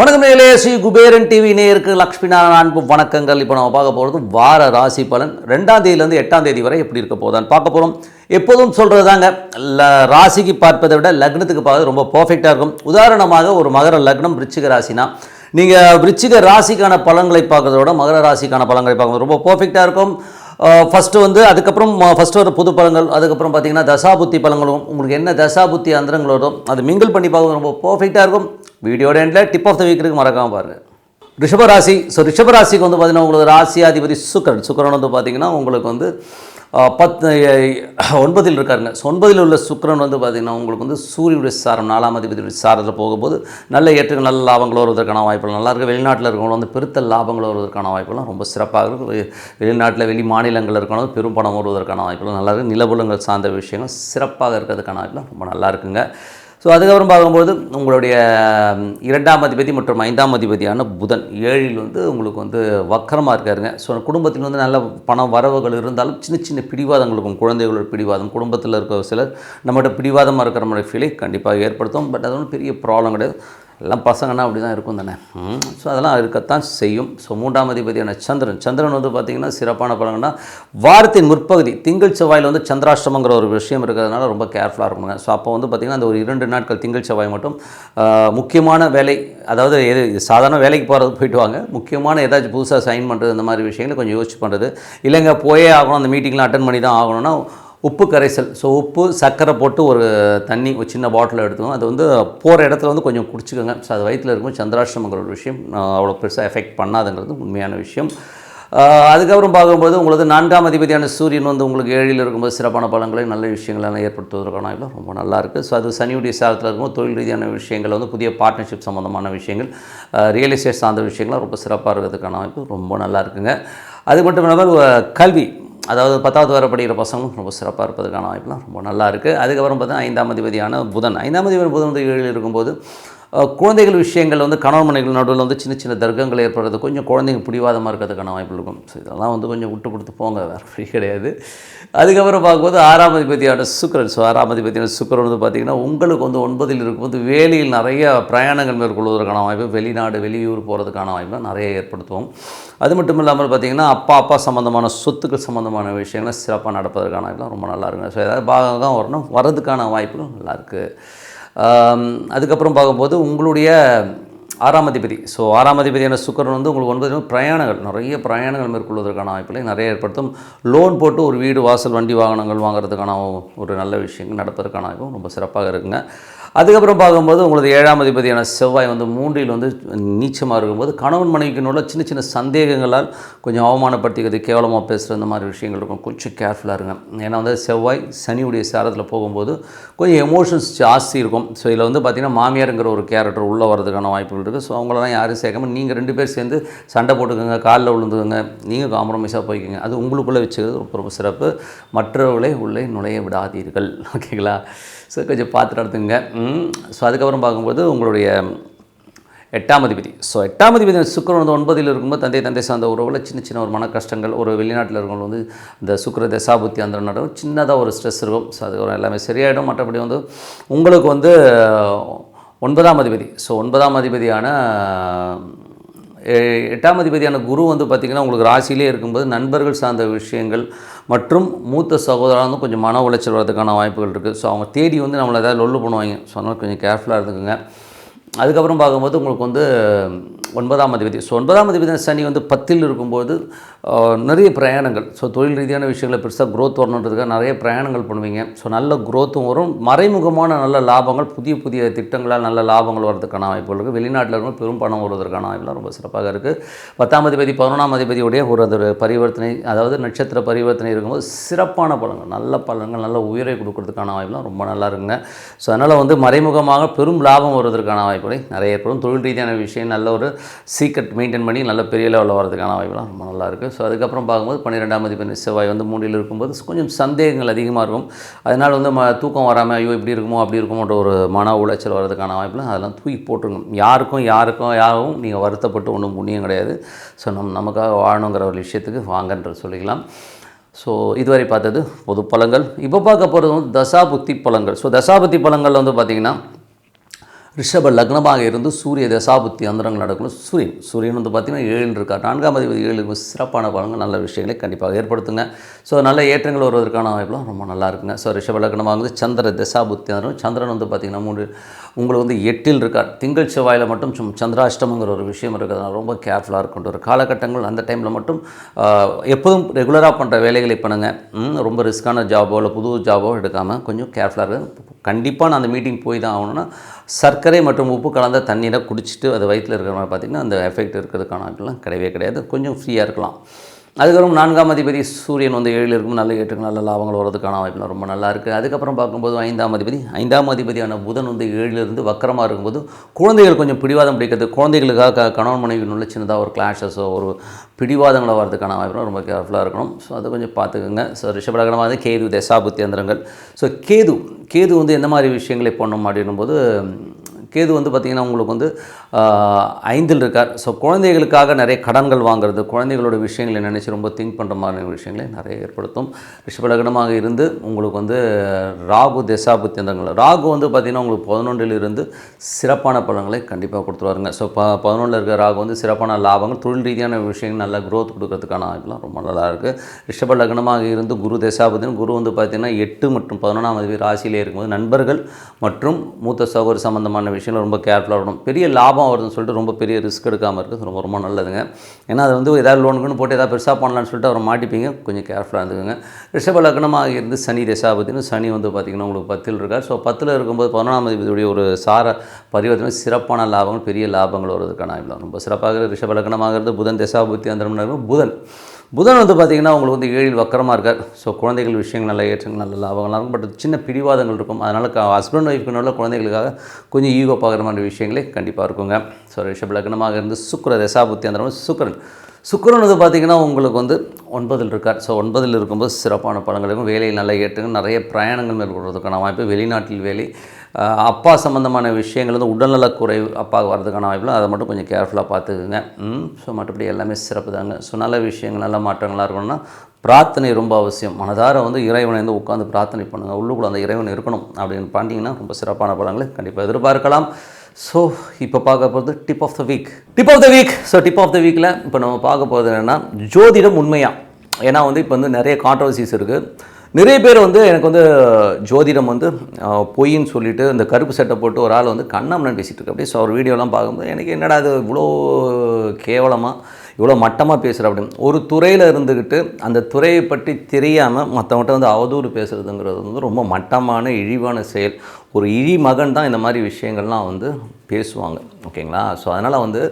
வணக்கம் நேயர்களே ஸ்ரீ குபேரன் டிவி நேருக்கு லக்ஷ்மி நாராயண அன்பு வணக்கங்கள். இப்போ நம்ம பார்க்க போகிறது வார ராசி பலன். ரெண்டாம் தேதியிலேருந்து எட்டாம் தேதி வரை எப்படி இருக்க போதான்னு பார்க்க போகிறோம் எப்போதும் சொல்கிறது தாங்க ல ராசிக்கு பார்ப்பதை விட லக்னத்துக்கு பார்ப்பது ரொம்ப பர்ஃபெக்டாக இருக்கும். உதாரணமாக ஒரு மகர லக்னம் ரிச்சிக ராசினா நீங்கள் விருச்சிக ராசிக்கான பலன்களை பார்க்குறத விட மகர ராசிக்கான பலன்களை பார்க்குறது ரொம்ப பர்ஃபெக்டாக இருக்கும். ஃபஸ்ட்டு வந்து அதுக்கப்புறம் ஃபஸ்ட்டு வர புது பழங்கள் அதுக்கப்புறம் பார்த்தீங்கன்னா தசாபுத்தி பழங்களும் உங்களுக்கு என்ன தசாபுத்தி அந்தரங்களோடும் அது மிங்கிள் பண்ணி பார்க்க ரொம்ப பர்ஃபெக்டாக இருக்கும். வீடியோட எண்டில் டிப் ஆஃப் த வீக் மறக்காமல் பாருங்கள் ரிஷபராசி ஸோ ரிஷபராசிக்கு வந்து பார்த்திங்கன்னா உங்களுக்கு ராசியாதிபதி சுக்கரன். சுக்கரன் வந்து பார்த்தீங்கன்னா உங்களுக்கு வந்து பத்து ஒன்பதில் இருக்காருங்க. ஸோ ஒன்பதில் உள்ள சுக்கிரன் வந்து பார்த்திங்கன்னா உங்களுக்கு வந்து சூரியனுடைய சாரம் நாலாம் அதிபதியுடைய சாரத்தில் போகும்போது நல்ல ஏற்றுக்கு நல்ல லாபங்கள் வருவதற்கான வாய்ப்புகள் நல்லா இருக்குது வெளிநாட்டில் இருக்கவங்க வந்து பெருத்த லாபங்கள் வருவதற்கான வாய்ப்புலாம் ரொம்ப சிறப்பாக இருக்குது வெ- வெளிநாட்டில் வெளி மாநிலங்களில் இருக்கணும் பெரும் பணம் வருவதற்கான வாய்ப்புகள் நல்லா இருக்குது நிலபுலங்கள் சார்ந்த விஷயங்கள் சிறப்பாக இருக்கிறதுக்கான வாய்ப்புலாம் ரொம்ப நல்லா இருக்குங்க. ஸோ அதுக்கப்புறம் பார்க்கும்போது உங்களுடைய இரண்டாம் அதிபதி மற்றும் ஐந்தாம் அதிபதியான புதன் ஏழில் வந்து உங்களுக்கு வந்து வக்கரமாக இருக்காருங்க. ஸோ குடும்பத்தில் வந்து நல்ல பண வரவுகள் இருந்தாலும் சின்ன சின்ன பிடிவாதங்கள் இருக்கும். குழந்தைகளோட பிடிவாதம் குடும்பத்தில் இருக்க சிலர் நம்மகிட்ட பிடிவாதமாக இருக்கிற மாதிரி ஃபீலை கண்டிப்பாக ஏற்படுத்தும். பட் அது ஒன்றும் பெரிய ப்ராப்ளம் கிடையாது. எல்லாம் பசங்கன்னா அப்படி தான் இருக்கும் தானே? ஸோ அதெல்லாம் இருக்கத்தான் செய்யும். ஸோ மூன்றாம் அதிபதியான சந்திரன். சந்திரன் வந்து பார்த்திங்கன்னா சிறப்பான பலன்னா வாரத்தின் முற்பகுதி திங்கள் செவ்வாயில் வந்து சந்திராஷ்டமங்கிற ஒரு விஷயம் இருக்கிறதுனால ரொம்ப கேர்ஃபுல்லாக இருக்கணுங்க. ஸோ அப்போ வந்து பார்த்திங்கன்னா அந்த ஒரு இரண்டு நாட்கள் திங்கள் செவ்வாய் மட்டும் முக்கியமான வேலை அதாவது எது சாதாரண வேலைக்கு போகிறது போயிட்டு வாங்க. முக்கியமான ஏதாச்சும் புதுசாக சைன் பண்ணுறது இந்த மாதிரி விஷயங்களை கொஞ்சம் யோசிச்சு பண்ணுறது இல்லைங்க போயே ஆகணும் அந்த மீட்டிங்லாம் அட்டன் பண்ணி தான் ஆகணும்னா உப்பு கரைசல். ஸோ உப்பு சர்க்கரை போட்டு ஒரு தண்ணி ஒரு சின்ன பாட்டில் எடுத்துக்கணும். அது வந்து போகிற இடத்துல வந்து கொஞ்சம் குடிச்சிக்கோங்க. ஸோ அது வயிற்றில் இருக்கும். சந்திராஷ்டமங்கிற ஒரு விஷயம். அவ்வளோ பெருசாக எஃபெக்ட் பண்ணாதுங்கிறது உண்மையான விஷயம். அதுக்கப்புறம் பார்க்கும்போது உங்களுக்கு நான்காம் அதிபதியான சூரியன் வந்து உங்களுக்கு ஏழில் இருக்கும்போது சிறப்பான பலன்களை நல்ல விஷயங்களை ஏற்படுத்துவதற்கான இல்லை ரொம்ப நல்லாயிருக்கு ஸோ அது சனியுடைய சாரத்தில் இருக்கும்போது தொழில் ரீதியான விஷயங்கள் வந்து புதிய பார்ட்னர்ஷிப் சம்மந்தமான விஷயங்கள் ரியல் எஸ்டேட் சார்ந்த விஷயங்கள்லாம் ரொம்ப சிறப்பாக இருக்கிறதுக்கான வாய்ப்பு ரொம்ப நல்லா இருக்குங்க. அது மட்டும் இல்லாமல் கல்வி. அதாவது பத்தாவது வரை படிக்கிற பசங்களும் ரொம்ப சிறப்பாக இருப்பதற்கான வாய்ப்புலாம் ரொம்ப நல்லா இருக்குது அதுக்கப்புறம் பார்த்தீங்கன்னா ஐந்தாம் அதிபதியான புதன். ஐந்தாம் அதிபதி புதன் ஏழில் இருக்கும்போது குழந்தைகள் விஷயங்கள் வந்து கணவன் மனைகள் நடுவில் வந்து சின்ன சின்ன தர்க்கங்கள் ஏற்படுறது கொஞ்சம் குழந்தைங்க பிடிவாதமாக இருக்கிறதுக்கான வாய்ப்பு இருக்கும். ஸோ இதெல்லாம் வந்து கொஞ்சம் விட்டு கொடுத்து போங்க வேறு ஃப்ரீ கிடையாது. அதுக்கப்புறம் பார்க்கும்போது ஆறாம் அதிபதியான சுக்கரன். ஸோ ஆறாம் அதிபதியான சுக்கரன் வந்து பார்த்திங்கன்னா உங்களுக்கு வந்து ஒன்பதில் இருக்கும்போது வேலையில் நிறைய பிரயாணங்கள் மேற்கொள்வதற்கான வாய்ப்பு வெளிநாடு வெளியூர் போகிறதுக்கான வாய்ப்பு நிறைய ஏற்படுத்துவோம். அது மட்டும் இல்லாமல் பார்த்திங்கன்னா அப்பா அப்பா சம்மந்தமான சொத்துக்கள் சம்மந்தமான விஷயங்கள் சிறப்பாக நடப்பதற்கான வாய்ப்புலாம் ரொம்ப நல்லா இருக்குங்க ஸோ ஏதாவது பாகம் வரணும் வர்றதுக்கான வாய்ப்புகளும் நல்லாயிருக்கு அதுக்கப்புறம் பார்க்கும்போது உங்களுடைய ஆறாம் அதிபதி. ஸோ ஆறாம் அதிபதியான சுக்கரன் வந்து உங்களுக்கு ஒன்பது பிரயாணங்கள் நிறைய பிரயாணங்கள் மேற்கொள்வதற்கான வாய்ப்புகளை நிறைய ஏற்படுத்தும். லோன் போட்டு ஒரு வீடு வாசல் வண்டி வாகனங்கள் வாங்குறதுக்கான ஒரு நல்ல விஷயங்கள் நடப்பதற்கான வாய்ப்பும் ரொம்ப சிறப்பாக இருக்குங்க. அதுக்கப்புறம் பார்க்கும்போது உங்களது ஏழாம் அதிபதியான செவ்வாய் வந்து மூன்றில் வந்து நீச்சமாக இருக்கும்போது கணவன் மனைவிக்கு உள்ள சின்ன சின்ன சந்தேகங்களால் கொஞ்சம் அவமானப்படுத்திக்கிறது கேவலமாக பேசுகிற இந்த மாதிரி விஷயங்கள் இருக்கும். கொஞ்சம் கேர்ஃபுல்லாக இருங்க. ஏன்னா வந்து செவ்வாய் சனியுடைய சாரத்தில் போகும்போது கொஞ்சம் எமோஷன்ஸ் ஜாஸ்தி இருக்கும். ஸோ இதில் வந்து பார்த்திங்கன்னா மாமியாருங்கிற ஒரு கேரக்டர் உள்ளே வரதுக்கான வாய்ப்புகள் இருக்குது ஸோ அவங்களெல்லாம் யாரும் சேர்க்காம நீங்கள் ரெண்டு பேர் சேர்ந்து சண்டை போட்டுக்கோங்க காலில் விழுந்துக்கோங்க நீங்கள் காம்ப்ரமைஸாக போய்க்கோங்க. அது உங்களுக்குள்ளே வச்சுக்கிறது ரொம்ப ரொம்ப சிறப்பு. மற்றவர்களை உள்ளே நுழைய விடாதீர்கள். ஓகேங்களா ஸோ கொஞ்சம் பார்த்து நடத்துங்க ஸோ அதுக்கப்புறம் பார்க்கும்போது உங்களுடைய எட்டாம் அதிபதி. ஸோ எட்டாம் அதிபதி சுக்கிரன் வந்து ஒன்பதில் இருக்கும்போது தந்தை தந்தை சார்ந்த உறவில் சின்ன சின்ன ஒரு மன கஷ்டங்கள் ஒரு வெளிநாட்டில் இருக்கவங்க வந்து இந்த சுக்கர தசாபுத்தி அந்த நடக்கும் சின்னதாக ஒரு ஸ்ட்ரெஸ் இருக்கும். ஸோ அதுக்கப்புறம் எல்லாமே சரியாயிடும். மற்றபடி வந்து உங்களுக்கு வந்து ஒன்பதாம் அதிபதி. ஸோ ஒன்பதாம் அதிபதியான எ- எட்டாம் அதிபதியான குரு வந்து பார்த்திங்கன்னா உங்களுக்கு ராசியிலே இருக்கும்போது நண்பர்கள் சார்ந்த விஷயங்கள் மற்றும் மூத்த சகோதரா வந்து கொஞ்சம் மன உளைச்சல் வரதுக்கான வாய்ப்புகள் இருக்குது. ஸோ அவங்க தேடி வந்து நம்மளை ஏதாவது லொல்லு பண்ணுவாங்க. ஸோ அதனால் கொஞ்சம் கேர்ஃபுல்லாக இருந்துக்குங்க. அதுக்கப்புறம் பார்க்கும்போது உங்களுக்கு வந்து ஒன்பதாம் அதிபதி. ஸோ ஒன்பதாம் அதிபதி சனி வந்து பத்தில் இருக்கும்போது நிறைய பிரயாணங்கள். ஸோ தொழில் ரீதியான விஷயங்களை பெருசாக க்ரோத் வரணுன்றதுக்காக நிறைய பிரயாணங்கள் பண்ணுவீங்க. ஸோ நல்ல க்ரோத்தும் வரும். மறைமுகமான நல்ல லாபங்கள் புதிய புதிய திட்டங்களால் நல்ல லாபங்கள் வரதுக்கான வாய்ப்புகள் இருக்குது வெளிநாட்டில் இருக்கும் பெரும் பணம் வருவதற்கான வாய்ப்புலாம் ரொம்ப சிறப்பாக இருக்குது பத்தாம் அதிபதி பதினொன்றாம் அதிபதியுடைய ஒரு அது பரிவர்த்தனை அதாவது நட்சத்திர பரிவர்த்தனை இருக்கும்போது சிறப்பான பலன்கள் நல்ல பலன்கள் நல்ல உயிரை கொடுக்கறதுக்கான வாய்ப்புலாம் ரொம்ப நல்லா இருக்குங்க. ஸோ அதனால் வந்து மறைமுகமாக பெரும் லாபம் வருவதற்கான வாய்ப்புகளை நிறைய ஏற்படும் தொழில் ரீதியான விஷயம் நல்ல ஒரு சீக்ரெட் மெயின்டைன் பண்ணி நல்ல பெரிய லெவலில் வரதுக்கான வாய்ப்புலாம் ரொம்ப நல்லா ஸோ அதுக்கப்புறம் பார்க்கும்போது பன்னிரெண்டாம் மதிப்பெண் செவ்வாய் வந்து மூணில் இருக்கும்போது கொஞ்சம் சந்தேகங்கள் அதிகமாக இருக்கும். அதனால் வந்து ம தூக்கம் வராமல் ஐயோ இப்படி இருக்குமோ அப்படி இருக்குமோன்ற ஒரு மன உளைச்சல் வரதுக்கான வாய்ப்புலாம் அதெல்லாம் தூக்கி போட்டுருங்க யாருக்கும் யாருக்கும் யாரும் நீங்கள் வருத்தப்பட்டு ஒன்றும் புண்ணியம் கிடையாது. ஸோ நம் நமக்காக வாழணுங்கிற ஒரு விஷயத்துக்கு வாங்கன்றது சொல்லிக்கலாம். ஸோ இதுவரை பார்த்தது பொது பழங்கள் இப்போ பார்க்க போகிறது வந்து தசாபுத்தி பழங்கள் ஸோ தசாபுத்தி பழங்கள் வந்து பார்த்திங்கன்னா ரிஷப லக்னமாக இருந்து சூரிய தசாபுத்தி அந்தரங்கள் நடக்கணும் சூரியன். சூரியன் வந்து பார்த்திங்கன்னா ஏழு இருக்கார். நான்காம் அதிபதி ஏழு சிறப்பான பலன்கள் நல்ல விஷயங்களை கண்டிப்பாக ஏற்படுத்துங்க. ஸோ நல்ல ஏற்றங்கள் வருவதற்கான வாய்ப்புலாம் ரொம்ப நல்லா இருக்குங்க. ஸோ ரிஷப லக்னமாக வந்து சந்திர தசாபுத்தி அந்தரம் சந்திரன் வந்து பார்த்திங்கன்னா மூணு உங்களுக்கு வந்து எட்டில் இருக்கார் திங்கள் செவ்வாயில் மட்டும் சும் சந்திராஷ்டமங்கிற ஒரு விஷயம் இருக்கிறதுனால ரொம்ப கேர்ஃபுல்லாக இருக்கின்ற ஒரு காலகட்டங்கள் அந்த டைமில் மட்டும் எப்போதும் ரெகுலராக பண்ணுற வேலைகளை பண்ணுங்க. ம், ரொம்ப ரிஸ்க்கான ஜாபோ இல்லை புது ஜாபோ எடுக்காமல் கொஞ்சம் கேர்ஃபுல்லாக இருக்குது கண்டிப்பாக நான் அந்த மீட்டிங் போய் தான் ஆகணும்னா சர்க்கரை மற்றும் உப்பு கலந்த தண்ணீரை குடிச்சிட்டு அது வயிற்றில் இருக்கிற மாதிரி பார்த்திங்கன்னா அந்த எஃபெக்ட் இருக்கிறதுக்கான கிடையவே கிடையாது. கொஞ்சம் ஃப்ரீயாக இருக்கலாம். அதுக்கப்புறம் நான்காம் அதிபதி சூரியன் வந்து ஏழில் இருக்கும். நல்ல ஏற்றுக்கு நல்ல லாபங்கள் வரதுக்கான வாய்ப்பு ரொம்ப நல்லா இருக்குது அதுக்கப்புறம் பார்க்கும்போது ஐந்தாம் அதிபதி ஐந்தாம் அதிபதியான புதன் வந்து ஏழிலிருந்து வக்கரமாக இருக்கும்போது குழந்தைகள் கொஞ்சம் பிடிவாதம் பிடிக்கிறது குழந்தைகளுக்காக கணவன் மனைவி உள்ள சின்னதாக ஒரு கிளாஷஸோ ஒரு பிடிவாதங்களை வரதுக்கான வாய்ப்பு ரொம்ப கேர்ஃபுல்லாக இருக்கணும். ஸோ அதை கொஞ்சம் பார்த்துக்கோங்க. ஸோ ரிஷபலகனமாக வந்து கேது தசாபுத்தி அந்தரங்கள். ஸோ கேது கேது வந்து எந்த மாதிரி விஷயங்களை பண்ணும் அப்படின்னும் போது கேது வந்து பார்த்திங்கன்னா உங்களுக்கு வந்து ஐந்தில் இருக்கார். ஸோ குழந்தைகளுக்காக நிறைய கடன்கள் வாங்குறது குழந்தைகளோட விஷயங்களை நினச்சி ரொம்ப திங்க் பண்ணுற மாதிரி விஷயங்களை நிறைய ஏற்படுத்தும். ரிஷபலகனமாக இருந்து உங்களுக்கு வந்து ராகு தசாபுத்தி ராகு வந்து பார்த்திங்கன்னா உங்களுக்கு பதினொன்றில் இருந்து சிறப்பான பலன்களை கண்டிப்பாக கொடுத்துருவாருங்க. ஸோ ப பதினொன்றில் இருக்கிற ராகு வந்து சிறப்பான லாபங்கள் தொழில் ரீதியான விஷயங்கள் நல்லா க்ரோத் கொடுக்கறதுக்கான வாய்ப்புலாம் ரொம்ப நல்லா இருக்குது ரிஷபலகனமாக இருந்து குரு தசாபுத்தின் குரு வந்து பார்த்திங்கன்னா எட்டு மற்றும் பதினொன்றாம் அதிபதி ராசியிலே இருக்கும்போது நண்பர்கள் மற்றும் மூத்த சகோதர சம்பந்தமான விஷயங்கள் ரொம்ப கேர்ஃபுல்லாக இருக்கணும் பெரிய லாபம் வருதுன்னு சொல்லிட்டு ரொம்ப பெரிய ரிஸ்க் எடுக்காமல் இருக்குது ரொம்ப ரொம்ப நல்லதுங்க. ஏன்னா அது வந்து ஏதாவது லோனுக்குன்னு போட்டு ஏதாவது பெருசாக பண்ணலான்னு சொல்லிட்டு அவரை மாட்டிப்பீங்க. கொஞ்சம் கேர்ஃபுல்லாக இருந்துக்குங்க. ரிஷப லக்னமாக இருந்து சனி தசாபதினு சனி வந்து பார்த்திங்கன்னா உங்களுக்கு பத்தில் இருக்கார். ஸோ பத்தில் இருக்கும்போது பதினொன்றாம் தேதியுடைய ஒரு சார பரிவர்த்தனை சிறப்பான லாபங்கள் பெரிய லாபங்கள் வருவதற்கான ரொம்ப சிறப்பாக ரிஷப லக்னமாக இருந்து புதன் தசாபுத்தி அந்த புதன். புதன் வந்து பார்த்திங்கன்னா உங்களுக்கு வந்து ஏழில் வக்கரமாக இருக்கார். ஸோ குழந்தைகள் விஷயங்கள் நல்லா ஏற்றங்கள் நல்ல லாபங்களாக இருக்கும் பட் சின்ன பிடிவாதங்கள் இருக்கும். அதனால் ஹஸ்பண்ட் ஒய்ஃப்க்கு நல்ல குழந்தைகளுக்காக கொஞ்சம் ஈகோ பார்க்குற மாதிரி விஷயங்களே கண்டிப்பாக இருக்குங்க. ஸோ ரிஷப் லக்னமாக இருந்து சுக்கர தசாபுத்தி அந்த சுக்கரன். சுக்கிரன் வந்து பார்த்திங்கன்னா உங்களுக்கு வந்து ஒன்பதில் இருக்கார். ஸோ ஒன்பதில் இருக்கும்போது சிறப்பான பலன்கள் வேலையில் நல்லா ஏற்றுங்க நிறைய பிரயாணங்கள் மேற்கொள்வதற்கான வாய்ப்பு வெளிநாட்டில் வேலை அப்பா சம்மந்தமான விஷயங்கள் வந்து உடல்நலக்குறைவு அப்பாவுக்கு வரதுக்கான வாய்ப்பில் அதை மட்டும் கொஞ்சம் கேர்ஃபுல்லாக பார்த்துக்குங்க. ம் ஸோ மற்றபடி எல்லாமே சிறப்பு தாங்க ஸோ நல்ல விஷயங்கள் நல்ல மாற்றங்களாக இருக்கணும்னா பிரார்த்தனை ரொம்ப அவசியம். மனதார வந்து இறைவனை வந்து உட்காந்து பிரார்த்தனை பண்ணுங்கள் உள்ளுக்குள்ள அந்த இறைவன் இருக்கணும் அப்படின்னு பண்ணிங்கன்னா ரொம்ப சிறப்பான படங்களை கண்டிப்பாக எதிர்பார்க்கலாம். ஸோ இப்போ பார்க்க போகிறது tip of the week tip of the week so tip of the வீக்கில் இப்போ நம்ம பார்க்க போகிறது என்னென்னா ஜோதிடம் உண்மையாக ஏன்னா வந்து இப்போ வந்து நிறைய கான்ட்ரவர்சிஸ் இருக்குது நிறைய பேர் வந்து எனக்கு வந்து ஜோதிடம் வந்து பொய்ன்னு சொல்லிட்டு இந்த கருப்பு சட்டை போட்டு ஒரு ஆள் வந்து கண்ணாமண்ணன் பேசிகிட்டு இருக்கு. அப்படியே ஸோ அவர் வீடியோலாம் பார்க்கும்போது எனக்கு என்னடா அது இவ்வளோ கேவலமாக இவ்வளோ மட்டமாக பேசுகிற அப்படின்னு. ஒரு துறையில் இருந்துக்கிட்டு அந்த துறையை பற்றி தெரியாமல் மற்றவங்கள்ட்ட வந்து அவதூறு பேசுகிறதுங்கிறது வந்து ரொம்ப மட்டமான இழிவான செயல். ஒரு இழி மகன் தான் இந்த மாதிரி விஷயங்கள்லாம் வந்து பேசுவாங்க. ஓகேங்களா? ஸோ அதனால் வந்து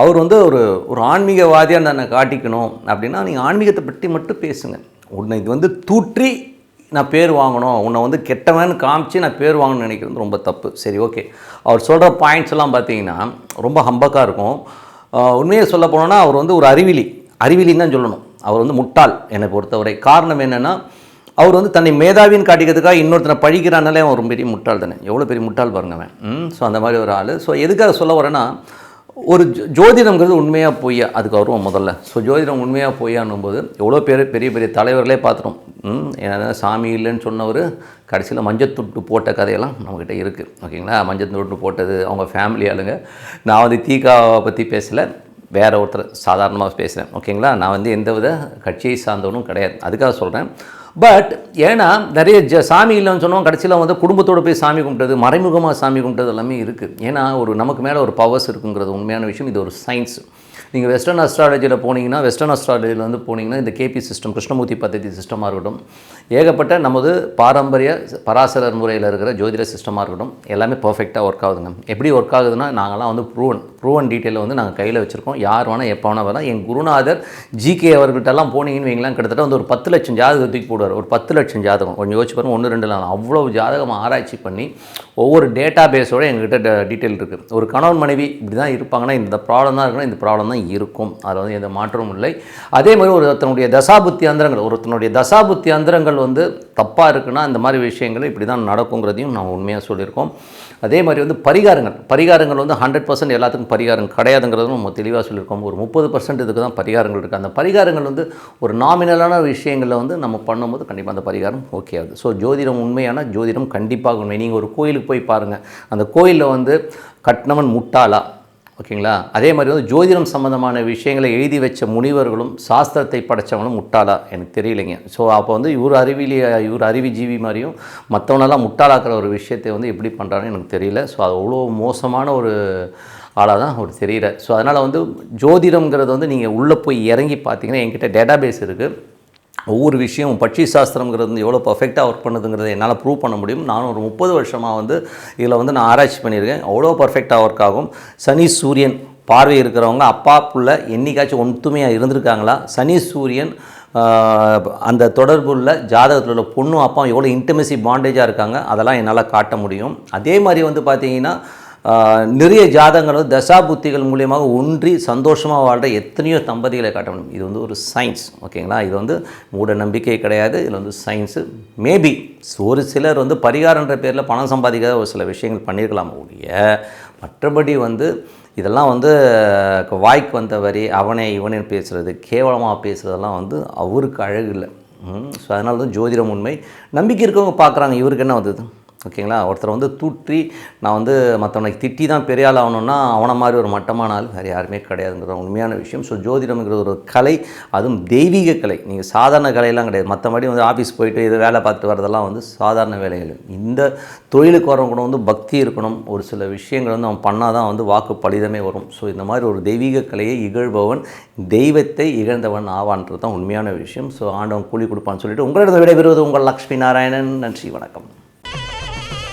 அவர் வந்து ஒரு ஒரு ஆன்மீகவாதியாக தன்னை காட்டிக்கணும் அப்படின்னா நீங்கள் ஆன்மீகத்தை பற்றி மட்டும் பேசுங்கள் உன்னை இது வந்து தூற்றி நான் பேர் வாங்கணும். உன்னை வந்து கெட்டவன் காமிச்சு நான் பேர் வாங்கணும்னு நினைக்கிறது ரொம்ப தப்பு. சரி ஓகே. அவர் சொல்கிற பாயிண்ட்ஸ் எல்லாம் பார்த்தீங்கன்னா ரொம்ப ஹம்பக்காக இருக்கும். உண்மையை சொல்ல போனோன்னா அவர் வந்து ஒரு அறிவிலி. அறிவிலின்னு தான் சொல்லணும். அவர் வந்து முட்டாள் என்னை பொறுத்தவரை. காரணம் என்னென்னா அவர் வந்து தன்னை மேதாவின்னு காட்டிக்கிறதுக்காக இன்னொருத்தனை பழிக்கிறானாலே அவன் ஒரு பெரிய முட்டாள் தானே. எவ்வளோ பெரிய முட்டாள் பாருங்க அவன். ஸோ அந்த மாதிரி ஒரு ஆள். ஸோ எதுக்காக சொல்ல வரேன்னா ஒரு ஜோ- ஜோதிடம்ங்கிறது உண்மையாக பொய்யா? அதுக்கு வருவோம் முதல்ல. ஸோ ஜோதிடம் உண்மையாக பொய்யான்னும் போது எவ்வளோ பேர் பெரிய பெரிய தலைவர்களே பார்த்துரும் ம் ஏன்னா சாமி இல்லைன்னு சொன்னவர் கடைசியில் மஞ்சத்துட்டு போட்ட கதையெல்லாம் நம்மக்கிட்ட இருக்குது ஓகேங்களா? மஞ்சத்துட்டு போட்டது அவங்க ஃபேமிலி ஆளுங்க. நான் வந்து தீகாவை பற்றி பேசலை. வேற ஒருத்தர் சாதாரணமாக பேசுகிறேன் ஓகேங்களா? நான் வந்து எந்த வித கட்சியை சார்ந்தவனும் கிடையாது. அதுக்காக சொல்கிறேன் பட் ஏன்னா நிறைய ஜ சாமி இல்லைன்னு சொன்னோம் கடைசியில் வந்து குடும்பத்தோடு போய் சாமி கும்பிட்டது மறைமுகமாக சாமி கும்பிட்டது எல்லாமே இருக்குது ஏன்னா ஒரு நமக்கு மேலே ஒரு பவர்ஸ் இருக்குங்கிறது உண்மையான விஷயம் இது ஒரு சயின்ஸ் நீங்கள் வெஸ்டர்ன் அஸ்ட்ராலஜியில் போனீங்கன்னா வெஸ்டர்ன் அஸ்ட்ராலஜியில் வந்து போனீங்கன்னா இந்த கேபி சிஸ்டம் கிருஷ்ணமூர்த்தி பദ്ധதி சிஸ்டமாக இருக்கட்டும் ஏகப்பட்ட நமது பாரம்பரிய பராசரர் முறையில் இருக்கிற ஜோதிட சிஸ்டமாக இருக்கட்டும் எல்லாமே பர்ஃபெக்டாக ஒர்க் ஆகுதுங்க. எப்படி ஒர்க் ஆகுதுன்னா நாங்களாம் வந்து ப்ரூவன் ப்ரூவன் டீட்டெயிலை வந்து நாங்கள் கையில் வச்சுருக்கோம். யார் வேணால் எப்போ வேணால் வரலாம். என் குருநாதர் ஜிகே அவர்கிட்டலாம் போனீங்கன்னு வைங்களாம் கிட்டத்தட்ட வந்து ஒரு பத்து லட்சம் ஜாதகம் தூக்கி போடுவார். ஒரு பத்து லட்சம் ஜாதகம். கொஞ்சம் யோசிச்சு பாருங்கள் ஒன்று ரெண்டு நாள் அவ்வளோ ஜாதகம் ஆராய்ச்சி பண்ணி ஒவ்வொரு டேட்டா பேஸோட எங்ககிட்ட டீட்டெயில் இருக்குது ஒரு கணவன் மனைவி இப்படி தான் இருப்பாங்கன்னா இந்த ப்ராப்ளம் தான் இருக்கணும் இந்த ப்ராப்ளம் தான் இருக்கும். அதில் வந்து எந்த மாற்றமும் இல்லை. அதே மாதிரி ஒருத்தனுடைய தசாபுத்தி அந்தரங்கள் ஒருத்தனுடைய தசாபுத்தி அந்தரங்கள் வந்து தப்பாக இருக்குன்னா இந்த மாதிரி விஷயங்கள் இப்படி தான் நடக்குங்கிறதையும் நான் உண்மையாக சொல்லியிருக்கோம். அதே மாதிரி வந்து பரிகாரங்கள் பரிகாரங்கள் வந்து ஹண்ட்ரட் பர்சன்ட் எல்லாத்துக்கும் பரிகாரம் கிடையாதுங்கிறதும் நம்ம தெளிவாக சொல்லியிருக்கோம். ஒரு முப்பது பர்சன்ட் இதுக்கு தான் பரிகாரங்கள் இருக்குது அந்த பரிகாரங்கள் வந்து ஒரு நாமினலான விஷயங்களில் வந்து நம்ம பண்ணும்போது கண்டிப்பாக அந்த பரிகாரம் ஓகே ஆகுது. ஸோ ஜோதிடம் உண்மையான ஜோதிடம் கண்டிப்பாக உண்மை. நீங்கள் ஒரு கோயிலுக்கு போய் பாருங்கள் அந்த கோயிலில் வந்து கட்டினவன் முட்டாளா? ஓகேங்களா? அதே மாதிரி வந்து ஜோதிடம் சம்மந்தமான விஷயங்களை எழுதி வச்ச முனிவர்களும் சாஸ்திரத்தை படைச்சவனும் முட்டாளா? எனக்கு தெரியலைங்க. ஸோ அப்போ வந்து இவர் அறிவிலி இவர் அறிவி ஜீவி மாதிரியும் மற்றவனெல்லாம் முட்டாளாக்குற ஒரு விஷயத்தை வந்து எப்படி பண்ணுறான்னு எனக்கு தெரியல. ஸோ அது அவ்வளோ மோசமான ஒரு ஆளாக தான் அவர் தெரியல ஸோ அதனால் வந்து ஜோதிடம்ங்கிறது வந்து நீங்கள் உள்ளே போய் இறங்கி பார்த்தீங்கன்னா என்கிட்ட டேட்டாபேஸ் இருக்குது ஒவ்வொரு விஷயம் பட்சி சாஸ்திரங்கிறது வந்து எவ்வளோ பர்ஃபெக்டாக ஒர்க் பண்ணுதுங்கிறத என்னால் ப்ரூவ் பண்ண முடியும். நானும் ஒரு முப்பது வருஷமாக வந்து இதில் வந்து நான் ஆராய்ச்சி பண்ணியிருக்கேன். அவ்வளோ பர்ஃபெக்டாக ஒர்க் ஆகும். சனி சூரியன் பார்வை இருக்கிறவங்க அப்பா புள்ள என்னைக்காச்சும் ஒன்றுமையாக இருந்திருக்காங்களா? சனி சூரியன் அந்த தொடர்புள்ள ஜாதகத்தில் உள்ள பொண்ணும் அப்பா எவ்வளோ இன்டிமசி பாண்டேஜாக இருக்காங்க? அதெல்லாம் என்னால் காட்ட முடியும். அதே மாதிரி வந்து பார்த்தீங்கன்னா நிறைய ஜாதகங்கள் வந்து தசா புத்திகள் மூலியமாக ஒன்றி சந்தோஷமாக வாழ்கிற எத்தனையோ தம்பதிகளை காட்ட முடியும். இது வந்து ஒரு சயின்ஸ் ஓகேங்களா? இது வந்து மூட நம்பிக்கை கிடையாது. இதில் வந்து சயின்ஸு மேபி ஒரு சிலர் வந்து பரிகாரன்ற பேரில் பணம் சம்பாதிக்காத ஒரு சில விஷயங்கள் பண்ணியிருக்கலாம் ஒழிய மற்றபடி வந்து இதெல்லாம் வந்து வாய்க்கு வந்த வரி அவனே இவனே பேசுகிறது கேவலமாக பேசுகிறதெல்லாம் வந்து அவருக்கு அழகு இல்லை. ஸோ அதனால தான் ஜோதிடம் உண்மை. நம்பிக்கை இருக்கவங்க பார்க்குறாங்க இவருக்கு என்ன வந்தது? ஓகேங்களா? ஒருத்தர் வந்து தூற்றி நான் வந்து மற்றவனை திட்டி தான் பெரிய ஆள் ஆகணும்னா அவனை மாதிரி ஒரு மட்டமான ஆள் வேறு யாருமே கிடையாதுங்கிற உண்மையான விஷயம். ஸோ ஜோதிடம்ங்கிறது ஒரு கலை அதுவும் தெய்வீக கலை. நீங்கள் சாதாரண கலையெல்லாம் கிடையாது. மற்றபடி வந்து ஆஃபீஸ் போயிட்டு இது வேலை பார்த்துட்டு வரதெல்லாம் வந்து சாதாரண வேலைகள். இந்த தொழிலுக்கு வரவங்க கூட வந்து பக்தி இருக்கணும். ஒரு சில விஷயங்கள் வந்து அவன் பண்ணால் தான் வந்து வாக்கு பலிதமே வரும். ஸோ இந்த மாதிரி ஒரு தெய்வீக கலையை இகழ்பவன் தெய்வத்தை இகழ்ந்தவன் ஆவான்றது தான் உண்மையான விஷயம். ஸோ ஆண்டவன் கூலி கொடுப்பான்னு சொல்லிட்டு உங்களிடம் விடைபெறுவது உங்கள் லக்ஷ்மி நாராயணன். நன்றி வணக்கம்.